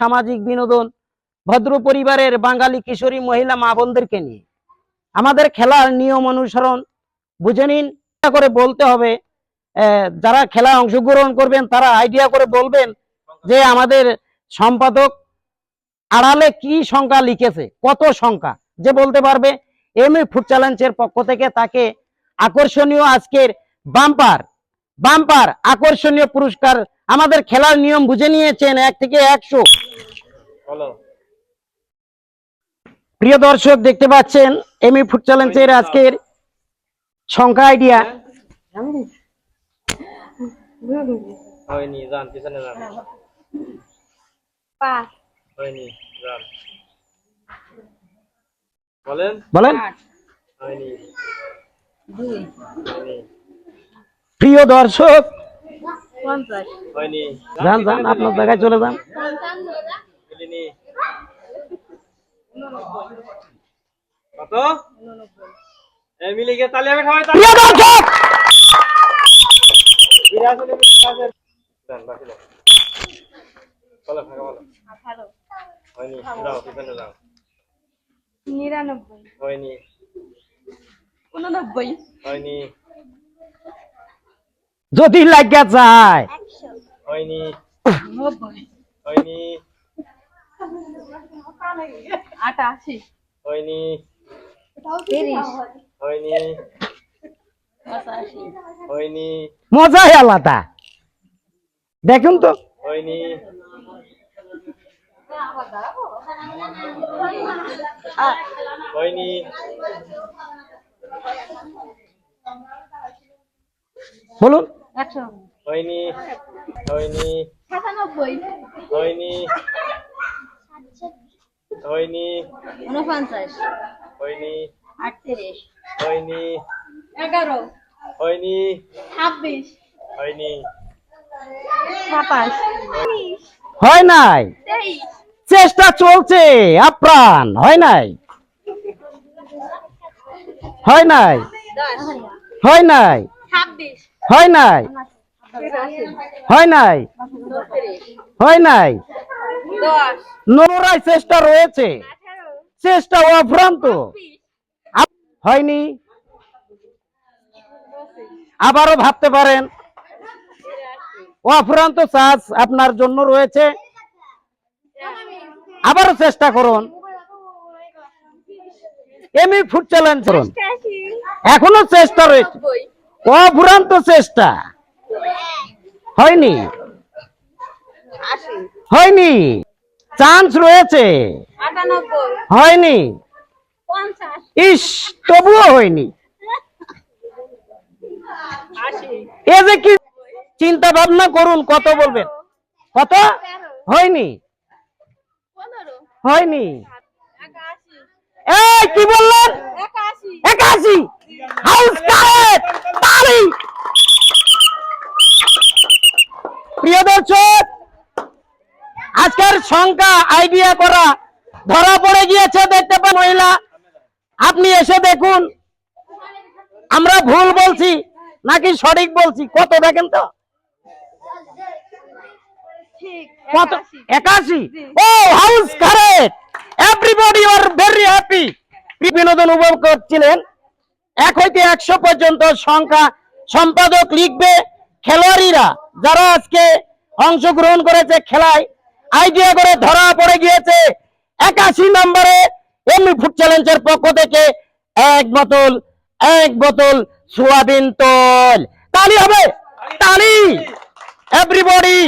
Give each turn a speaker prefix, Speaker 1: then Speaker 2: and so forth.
Speaker 1: সামাজিক বিনোদন, ভদ্র পরিবারের বাঙালি কিশোরী মহিলা মা বোনদেরকে নিয়ে। আমাদের খেলার নিয়ম অনুসরণ, বুঝে নিন করে বলতে হবে যারা খেলায় অংশগ্রহণ করবেন, তারা আইডিয়া করে বলবেন যে আমাদের সম্পাদক আড়ালে কি সংখ্যা লিখেছে, কত সংখ্যা, যে বলতে পারবে। এম ফুড চ্যালেঞ্জের পক্ষ থেকে তাকে আকর্ষণীয় আজকের বাম্পার বাম্পার আকর্ষণীয় পুরস্কার। আমাদের খেলার নিয়ম বুঝে নিয়েছেন এক থেকে একশো। প্রিয় দর্শক দেখতে পাচ্ছেন এম ফুড চ্যালেঞ্জের আজকের সংখ্যা আইডিয়া
Speaker 2: বলেন।
Speaker 1: বলেন। প্রিয় দর্শক যান যান আপনার জায়গায় চলে যান।
Speaker 3: নিরানব্বই।
Speaker 2: হয়নি।
Speaker 3: উননব্বই।
Speaker 2: হয়নি।
Speaker 1: যদি লাগিয়া যায়। মজাই আলাদা। দেখুন তো।
Speaker 2: হয়নি।
Speaker 1: বলুন।
Speaker 3: একশো
Speaker 2: হয়নি হয়নি
Speaker 3: সাতানব্বই।
Speaker 2: হয়নি হয়নি
Speaker 3: উনপঞ্চাশ।
Speaker 2: হয়নি
Speaker 3: আটত্রিশ।
Speaker 2: হয়নি
Speaker 3: এগারো।
Speaker 2: হয়নি
Speaker 3: ছাব্বিশ।
Speaker 2: হয়নি।
Speaker 3: সাতাশ।
Speaker 1: হয় নাই? চেষ্টা চলছে আপ্রাণ হয় নাই? হয় নাই? হয় নাই?
Speaker 3: ছাব্বিশ।
Speaker 1: হয় নাই? হয় নাই? হয় নাই? নরাই চেষ্টা রয়েছে। চেষ্টা অভ্রান্ত। হয়নি? আবারও ভাবতে পারেন। অফুরান্ত চার্জ আপনার জন্য রয়েছে। আবারও চেষ্টা করুন। এমনি ফুড চ্যালেঞ্জ করুন। এখনও চেষ্টা রয়েছে। অফুরান্ত চেষ্টা। হয়নি? হয়নি? চান্স রয়েছে? হয়নি? ইস তবুও হয়নি। এ যে কি চিন্তা ভাবনা করুন কত বলবেন? কত? হয়নি? হয়নি? এই কি বললেন?
Speaker 3: একাশি!
Speaker 1: হাউস প্রিয় দর্শক আজকের সংখ্যা আইডিয়া করা ধরা পড়ে গিয়েছে দেখতে পান মহিলা। আপনি এসে দেখুন আমরা ভুল বলছি নাকি সঠিক বলছি? কত দেখেন তো? কত? একাশি। ও হাউস কারেক্ট এভরিবডি আর ভেরি হ্যাপি বিনোদন উপভোগ করছিলেন। এক হইতে একশো পর্যন্ত সংখ্যা সম্পাদক লিখবে খেলোয়াড়িরা যারা আজকে অংশগ্রহণ করেছে খেলায়। আইডিয়া করে ধরা পড়ে গিয়েছে। একাশি নম্বরে এমনি ফুড চ্যালেঞ্জের পক্ষ থেকে এক বোতল এক বোতল সোয়াবিন তল। তালি হবে, তালি! এভরিবডি